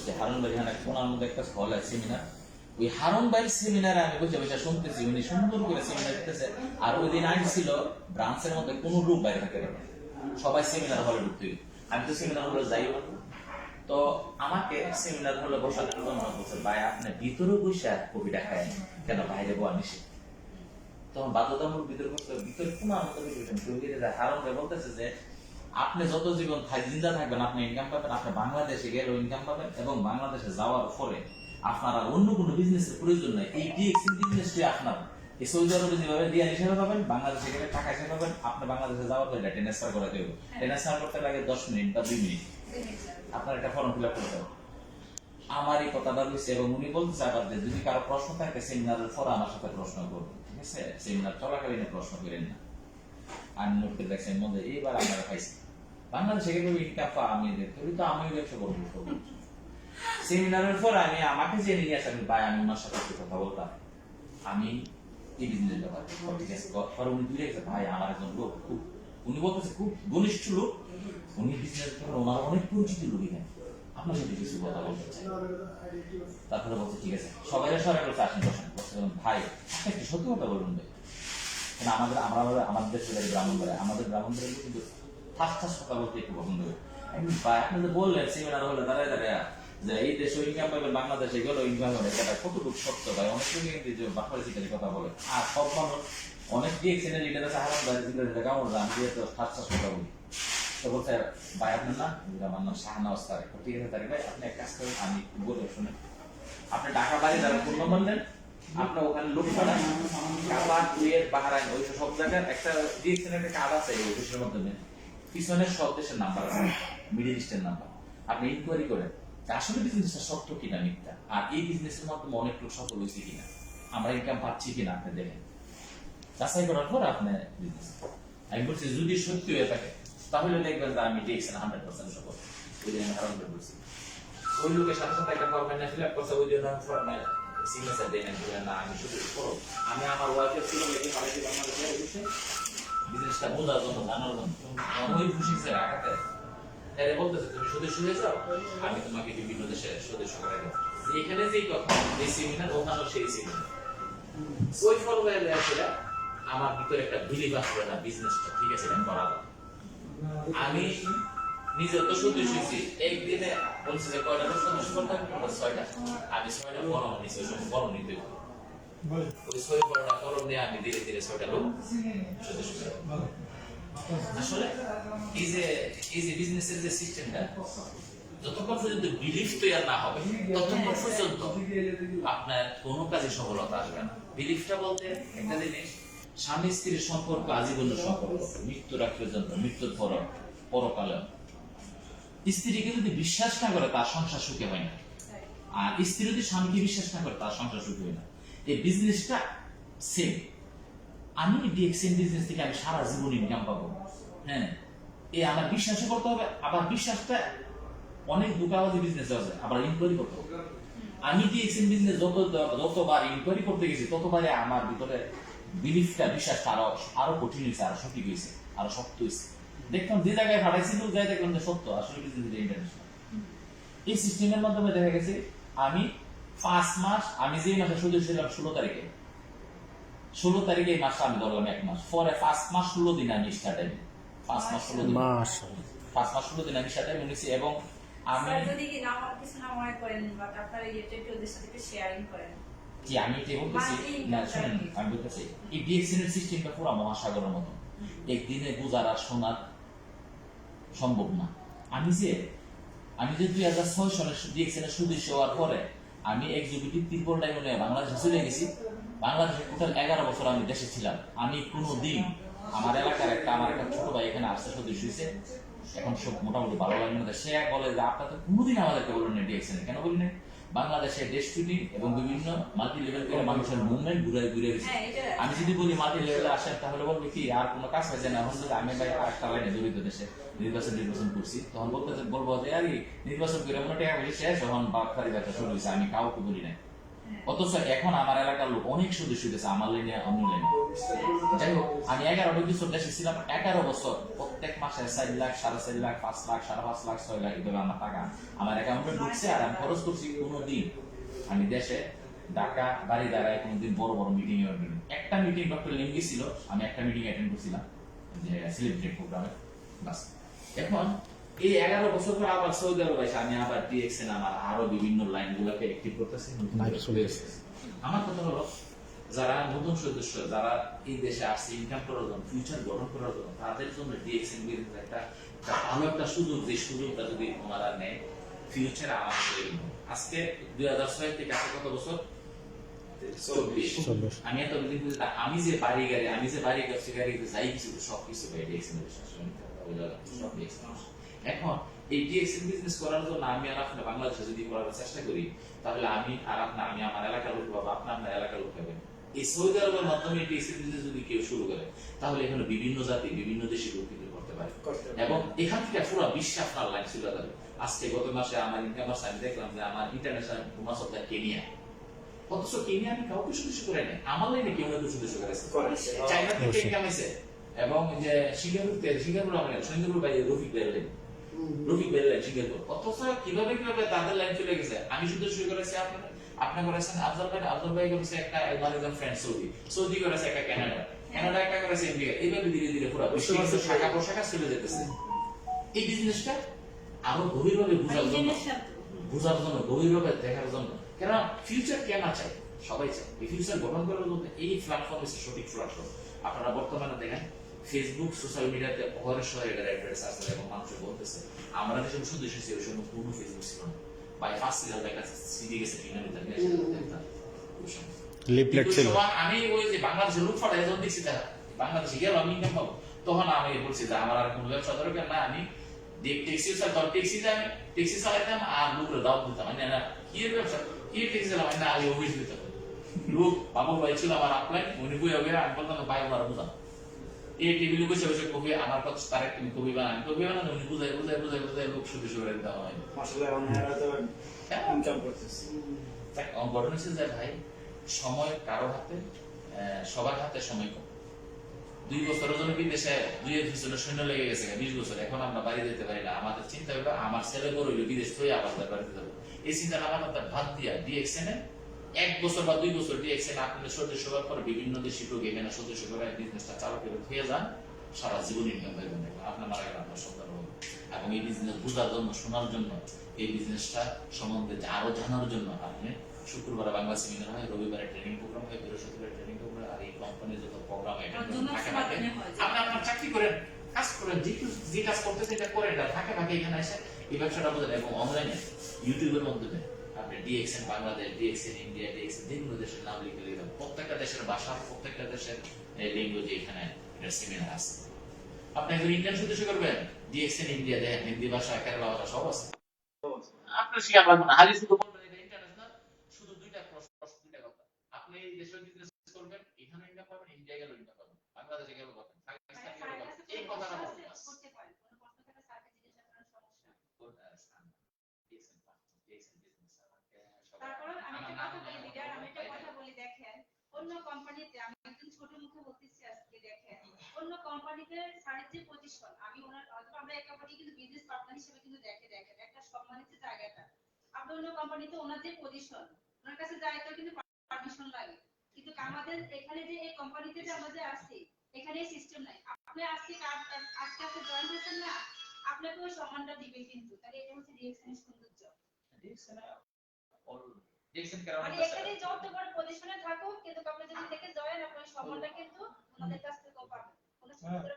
বসছে হারুন ভাই এখানে কোনার মধ্যে একটা হল আছে সেমিনার ওই হারুন ভাই সেমিনারে আমি বসে বসে শুনতেছি, উনি সুন্দর করে সেমিনার দিতেছে। আর ওই দিন ছিল ব্রাঞ্চের মধ্যে কোনো রূপ বাইরে থাকে না। সবাই সেমিনার হলে ঢুকতে। আমি তো সেমিনার হলে যাই তো আমাকে সেমিনার হলে বসার জন্য মনে করছে, ভাই, আপনি ভিতরে বসে আর কবিটা খায় কেন বাইরে বোয়া নিষেধ? তখন বাধ্যতামূলক ভিতরে ভিতরে কোন আমাদের হারন ভাই বলতেছে যে আপনি যত জীবন জিন্দা থাকবেন আপনি ইনকাম পাবেন আপনি বাংলাদেশে গেলেও ইনকাম পাবেন এবং বাংলাদেশে যাওয়ার পরে আপনার আর অন্য কোনো বিজনেসের প্রয়োজন নাই। এই ডিএক্সিন বিজনেসটি আপনার এই সৌদি আরবে যেভাবে ডিয়ার হিসেবে পাবেন বাংলাদেশে গেলে টাকা হিসেবে পাবেন আপনি বাংলাদেশে যাওয়ার পরে ট্রান্সফার করে দেবো। ট্রান্সফার করতে লাগে দশ মিনিট বা দুই মিনিট। আপনার একটা ফর্ম ফিল আপ করতে হবে আমার এই কথাটা রয়েছে এবং উনি বলতেছে আবার যে যদি কারও প্রশ্ন থাকে সেমিনারের পরে আমার সাথে প্রশ্ন করব ঠিক আছে? সেমিনার চলাকালীন প্রশ্ন করেন না। আমি নোট দেখছেন, মধ্যে এইবার আপনারা পাইছি বাংলাদেশে গেলে ইনকাম পা আমি দেখতে তো আমি ব্যবসা করব। সেমিনারের পর আমি আমাকে জেনে নিয়ে আসেন, ভাই, আমি ওনার সাথে কথা বলতাম। আমি এই বিজনেস ব্যাপারে ঠিক আছে পরে উনি দূরে গেছে, ভাই, আমার একজন লোক, খুব, উনি বলতেছে, খুব ঘনিষ্ঠ লোক। উনি বিজনেস করেন ওনার অনেক পরিচিত লোক এখানে আপনার সাথে কিছু কথা বলতে চাই। তারপরে বলছে, ঠিক আছে, সবাই সবাই আসেন বসেন। বসে ভাই একটু সত্যি কথা বলুন ভাই। আমাদের, আমরা আমাদের ছেলে ব্রাহ্মণ করে আমাদের ব্রাহ্মণ করে কিন্তু ঠাস ঠাস কথা বলতে একটু পছন্দ করে আপনি যে বললেন সেমিনার হলে দাঁড়ায় দাঁড়ায়, যে এই দেশে ইনকাম পাবেন, বাংলাদেশে গেলেও ইনকাম হবে এটা কতটুকু সত্য ভাই? অনেক কিন্তু যে বাপারে কথা বলে, আর সব মানুষ, অনেক দিয়ে চ্যানেল লিডার আছে, হারাম ভাই আমি দিয়ে তো ঠাস ঠাস কথা বলি তো বলছে, ভাই, আপনার না আমার নাম শাহনাওয়াজ তারেক ঠিক আছে তারেক ভাই, আপনি এক কাজ করেন, আমি বলে শুনে আপনি ঢাকা বাইরে যারা নম্বর দেন আপনার ওখানে লোক কুয়েত বাহারাইন ওই সব জায়গার একটা একটা আছে অফিসের মাধ্যমে। পিছনে সব দেশের নাম্বার আছে মিডিল ইস্টের নাম্বার আপনি ইনকোয়ারি করেন, আসলে বিজনেসটা সত্য কিনা মিথ্যা? আর এই বিজনেসের মাধ্যমে অনেক লোক সফল হয়েছে কিনা? আমরা ইনকাম পাচ্ছি কিনা আপনি দেখেন। যাচাই করার পর আপনি বিজনেস আমি বলছি, যদি সত্যি হয়ে থাকে, তাহলে দেখবেন যে আমি ডিএক্সএন হান্ড্রেড পার্সেন্ট সফল। ওই বলছি। ওই লোকের সাথে সাথে একটা ফিল আপ ওই সিগনেচার দেই না বলে না আমি শুধু করো আমি আমার ওয়াইফের ছিল লেগে মালয়েশিয়া বাংলাদেশে বসে বিজনেসটা বোঝার জন্য জানার জন্য। ওই খুশি স্যার আগাতে তাহলে বলতেছে তুমি সদস্য হয়ে যাও আমি তোমাকে বিভিন্ন দেশে সদস্য করে দেবো। এখানে যেই কথা এই সেমিনার ওখানেও সেই সেমিনার ওই আসলে আমার ভিতরে একটা বিলিভ আসবে না বিজনেসটা ঠিক আছে করা আমি নিজে তো একদিনে বলছে যে কয়টা সদস্য ছয়টা। আমি ছয়টা কলম কলম নিতে ওই ছয় কলম নিয়ে আমি ধীরে ধীরে ছয়টা লোক সদস্য আসলে এই যে এই যে বিজনেসের যে সিস্টেমটা যতক্ষণ পর্যন্ত বিলিফ তৈরি না হবে ততক্ষণ পর্যন্ত আপনার কোনো কাজে সফলতা আসবে না। বিলিফটা বলতে একটা জিনিস স্বামী স্ত্রীর সম্পর্ক আজীবনের সম্পর্ক মৃত্যু রাখ পর্যন্ত মৃত্যুর পর পরকালে স্ত্রীকে যদি বিশ্বাস না করে, তার সংসার সুখে হয় না। আর স্ত্রী যদি স্বামীকে বিশ্বাস না করে, তার সংসার সুখে হয় না। এই বিজনেসটা সেম আমি ডিএক্সএন বিজনেস থেকে আমি সারা জীবন ইনকাম পাবো। হ্যাঁ? এই আমার বিশ্বাসও করতে হবে, আবার বিশ্বাসটা অনেক দুকাবাজি বিজনেস আছে, আবার ইনকোয়ারি করতে হবে। আমি ডিএক্সএন বিজনেস যত, যতবার ইনকোয়ারি করতে গেছি, ততবারে আমার ভিতরে বিলিফটা বিশ্বাসটা আরও আরও কঠিন হয়েছে, আরও সঠিক হয়েছে, আরও শক্ত হয়েছে। দেখতাম যে জায়গায় ভাড়াইছিল যাই দেখলাম যে সত্য আসলে বিজনেস ইন্টারন্যাশনাল এই সিস্টেমের মাধ্যমে দেখা গেছে আমি পাঁচ মাস আমি যে মাসে সদস্য ছিলাম ষোলো তারিখে ষোলো তারিখে এই মাসটা আমি ধরলাম এক মাস। পরে পাঁচ মাস ষোলো দিন আমি স্টার্ট পাঁচ মাস ষোলো দিন। পাঁচ মাস ষোলো দিন আমি স্টার্ট নিয়েছি এবং আমি যদি না কিছু না মনে করেন বা আপনার ইয়েটা একটু ওদের সাথে শেয়ারিং করেন। আমি এটাই বলতেছি না শুনেন আমি বলতেছি এই ডিএক্সএন এর সিস্টেমটা পুরো মহাসাগরের মতো একদিনে গুজার শোনার সম্ভব না। আমি যে আমি যে দুই হাজার ছয় সালে ডিএক্সএন এর সদস্য হওয়ার পরে আমি এক্সিকিউটিভ ত্রিপল নিয়ে বাংলাদেশে চলে গেছি। বাংলাদেশে টোটাল এগারো বছর আমি দেশে ছিলাম। আমি কোনো দিন আমার এলাকার একটা আমার একটা ছোট ভাই এখানে আসতে সদস্য হয়েছে। এখন সব মোটামুটি ভালো লাগে না। সে বলে যে, আপনার তো কোনোদিন আমাদেরকে বলুন না ডিএক্সএল কেন বললেন বাংলাদেশের ডেস্টিনি এবং বিভিন্ন মাল্টি লেভেল করে মানুষের মুভমেন্ট ঘুরে ঘুরে গেছে। হ্যাঁ, আমি যদি বলি মাল্টি লেভেলে আসেন তাহলে বলবে কি আর কোনো কাজ হয়েছে না এখন যদি আমি ভাই আরেকটা লাইনে জড়িত দেশে নির্বাচন নির্বাচন করছি। তখন বলতে বলব যে আরে নির্বাচন করে মনে টাকা পয়সা শেষ এখন বাপকারি ব্যবসা শুরু হয়েছে আমি কাউকে বলি নাই। অথচ এখন আমার এলাকার লোক অনেক সদস্য হইতেছে আমার লাইনে অন্য লাইনে যাই হোক আমি এগারো বছর দেশে ছিলাম এগারো বছর। প্রত্যেক মাসে চার লাখ সাড়ে চার লাখ পাঁচ লাখ সাড়ে পাঁচ লাখ ছয় লাখ এভাবে আমার টাকা। আমার অ্যাকাউন্টে ঢুকছে আর আমি খরচ করছি কোনো দিন আমি দেশে ঢাকা বাড়ি দাঁড়ায় কোনোদিন বড় বড় মিটিং এ একটা মিটিং ডক্টর লিঙ্গি ছিল আমি একটা মিটিং অ্যাটেন্ড করছিলাম যে সেলিব্রিটি প্রোগ্রামে বাস এখন এই এগারো বছর পর আবার সৌদি আরব এসে আমি আবার ডিএক্সএন আমার আরও বিভিন্ন লাইন গুলোকে অ্যাক্টিভ করতেছি। আমার কথা হলো যারা নতুন সদস্য যারা এই দেশে আসছে ইনকাম করার জন্য ফিউচার গঠন করার জন্য তাদের জন্য ডিএক্সএন বিজনেস একটা ভালো একটা সুযোগ যে সুযোগটা যদি ওনারা নেয় ফিউচারে গেল। আজকে দুই হাজার ছয় থেকে আজকে কত বছর? আমি এত আমি যে বাড়ি গাড়ি আমি যে বাড়ি গাড়ি যাই কিছু সব কিছু পাই ডিএক্সএন এখন এই ডিএক্সএন বিজনেস করার জন্য আমি আর আপনার বাংলাদেশে যদি করার চেষ্টা করি তাহলে আমি আর আপনার আমি আমার এলাকার লোক পাবো আপনার আপনার এলাকার লোক পাবেন। এই সৌদি আরবের মাধ্যমে বিজনেস যদি কেউ শুরু করে তাহলে এখানে বিভিন্ন জাতি বিভিন্ন লোক কিন্তু করতে পারে। এবং এখান থেকে পুরো বিশ্বে আপনার লাইন ছিল যাবে আজকে গত মাসে আমার ইনকাম আসছে আমি দেখলাম যে আমার international bonus of the Kenya. অথচ কেনিয়া আমি কাউকে সদস্য করে নাই আমার লাইনে কেউ না কেউ সদস্য করেছে। করেছে। চাইনা থেকে ইনকাম হয়েছে এবং যে সিঙ্গাপুর সিঙ্গাপুর আমার সিঙ্গাপুর বাইরে রফিক বেরলেন রফিক বেরলেন সিঙ্গাপুর। অথচ কীভাবে কীভাবে তাদের লাইন চলে গেছে আমি শুধু শুরু করেছি আপনার। আপনি করেছেন আফজল ভাই আফজল ভাই করেছে একটা একজন ফ্রেন্ড সৌদি সৌদি করেছে একটা কানাডা কানাডা একটা করেছে ইন্ডিয়া এইভাবে ধীরে ধীরে পুরো বিশ্বে কিন্তু শাখা প্রশাখা চলে যেতেছে। এই বিজনেসটা আরও গভীরভাবে বোঝার জন্য বোঝার জন্য গভীরভাবে দেখার জন্য। কেন ফিউচার কেন চাই সবাই চায়। এই ফিউচার গঠন করার জন্য এই প্ল্যাটফর্ম হচ্ছে সঠিক প্ল্যাটফর্ম আপনারা বর্তমানে দেখেন ফেসবুক সোশ্যাল মিডিয়াতে অহরের শহরে এটার অ্যাড্রেস আছে এবং মানুষ বলতেছে আমরা যেসব শুধু এসেছি ওই সময় কোনো ফেসবুক ছিল না। সিডি গেছে কিনে নিতে লিফলেট ছিল আমি ওই যে বাংলাদেশের লোক ফাটাই যখন দেখছি তারা। বাংলাদেশে গেল আমি ইনকাম পাবো তখন আমি বলছি যে আমার আর কোনো ব্যবসা দরকার না আমি ট্যাক্সি চালাতাম ট্যাক্সি আমি ট্যাক্সি চালাতাম আর লোকের দাওয়াত দিতাম। আমি না কি ব্যবসা? কি ট্যাক্সি চালাম? না আমি অফিস দিতাম। লোক বাবুর ভাই ছিল আমার আপলাই উনি বই হবে আমি বলতাম ভাই ওনারা বুঝাম এই টেবিলে বসে বসে কবি আমার কথা তার তুমি কবি বানান বানান উনি বুঝাই বুঝাই বুঝাই বুঝাই লোক শুধু শুরু আসলে তো হ্যাঁ। ইনকাম করতেছে। ঘটনা হচ্ছে যে ভাই সময় কারও হাতে সবার হাতে সময় কম। দুই বছরের জন্য বিদেশে দুই এক সৈন্য লেগে গেছে বিশ বছর। এখন আমরা বাড়ি যেতে পারি না। আমাদের চিন্তা হলো আমার ছেলে বড় হইল বিদেশ থেকে আবার বাড়িতে যাব। এই চিন্তা আমার ভাত দিয়া ডিএক্সএনে এক বছর বা দুই বছর ডিএক্সএন আপনি সদস্য হওয়ার পর বিভিন্ন দেশি লোক এখানে সদস্য করে বিজনেসটা চালু করে হয়ে যান সারা জীবন ইনকাম হয়ে যাবে আপনার মারা গেলে আপনার সন্তান হবে। এবং এই বিজনেস বোঝার জন্য শোনার জন্য এই বিজনেসটা সম্বন্ধে আরও জানার জন্য আপনি শুক্রবার বাংলা সেমিনার হয় রবিবারে ট্রেনিং প্রোগ্রাম হয় বৃহস্পতিবার ট্রেনিং প্রোগ্রাম আর এই কোম্পানির যত প্রোগ্রাম হয় আপনি আপনার চাকরি করেন কাজ করেন যে যে কাজ করতেছে এটা করেন এটা থাকে থাকে এখানে এসে এই ব্যবসাটা বোঝেন এবং অনলাইনে ইউটিউবের মাধ্যমে আপনি DXN Bangladesh DXN India DXN যেগুলো দেশের নাম লিখে দিলাম। প্রত্যেকটা দেশের ভাষা প্রত্যেকটা দেশের ল্যাঙ্গুয়েজে এখানে সেমিনার আছে। আপনি একজন ইন্ডিয়ান সদস্য করবেন? ডিএক্সএন ইন্ডিয়া দেখেন হিন্দি ভাষা কেরালা ভাষা সব আছে। আপনার শিখা লাগবে না হালি শুধু বলবেন এটা ইন্টারন্যাশনাল শুধু দুইটা প্রশ্ন প্রশ্ন দুইটা কথা। আপনি এই দেশে বিজনেস করবেন এখানে ইনকাম পাবেন ইন্ডিয়া গেলে ইনকাম পাবেন বাংলাদেশে গেলে পাবেন পাকিস্তান গেলে পাবেন এই কথাটা বলতে পারেন। তারপরে আমি একটা কথা বলি লিডার আমি একটা কথা বলি দেখেন অন্য কোম্পানিতে আমি একদম ছোট মুখে বলতেছি আজকে দেখেন অন্য কোম্পানিতে স্যারের যে পজিশন আমি ওনার হয়তো আমরা একেবারেই কিন্তু বিজনেস পার্টনার হিসেবে কিন্তু দেখে দেখেন একটা সম্মানিত জায়গাটা। আপনি অন্য কোম্পানিতে ওনার যে পজিশন ওনার কাছে যাইতেও কিন্তু পারমিশন লাগে। কিন্তু আমাদের এখানে যে এই কোম্পানিতে যে আমরা যে আসছি এখানে সিস্টেম নাই। আপনি আজকে আজকে আজকে জয়েন হয়েছেন না আপনাকে ওই সম্মানটা দিবে কিন্তু। তাহলে এটা হচ্ছে রিয়েকশনের সৌন্দর্য। All- DXN মানে এখানে? যত বড় পজিশনে থাকুক কিন্তু আপনি যদি থেকে জয়েন আপনার সম্মানটা কিন্তু ওনাদের কাছ থেকেও পাবেন। কোনো সুন্দর